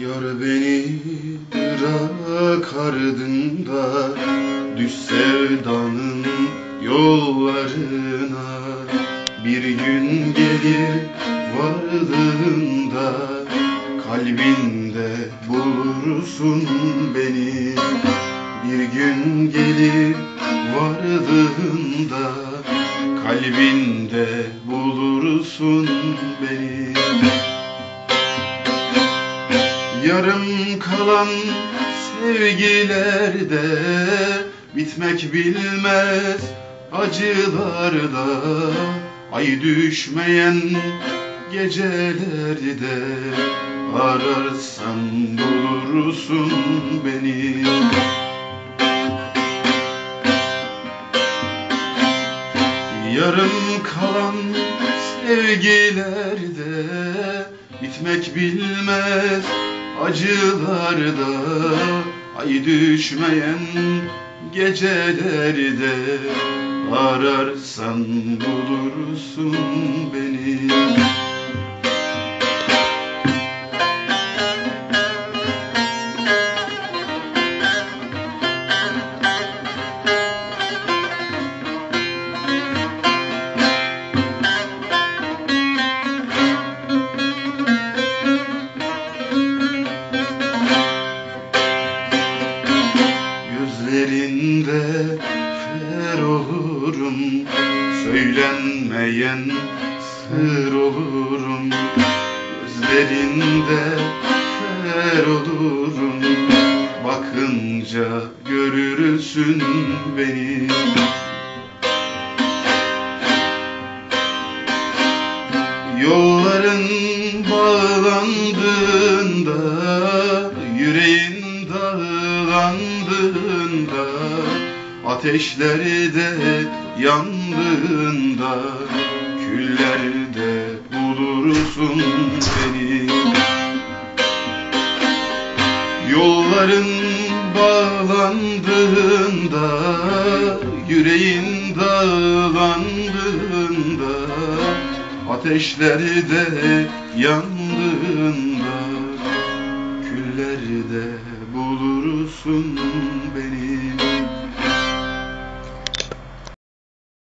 Yar beni bırak ardında Düş sevdanın yollarına. Bir gün gelir vardığında Kalbinde bulursun beni. Bir gün gelir vardığında Kalbinde bulursun beni Yarım kalan sevgilerde Bitmek bilmez acılarda. Ay düşmeyen gecelerde Ararsan bulursun beni. Yarım kalan sevgilerde Bitmek bilmez acılarda Ay düşmeyen gecelerde Ararsan bulursun beni Gözlerinde fer olurum Söylenmeyen sır olurum. Gözlerinde fer olurum Bakınca görürsün beni. Yolların bağlandığında dağlandığında Ateşlerde yandığında Küllerde bulursun beni. Yolların bağlandığında Yüreğin dağlandığında Ateşlerde yandığında Bulursun beni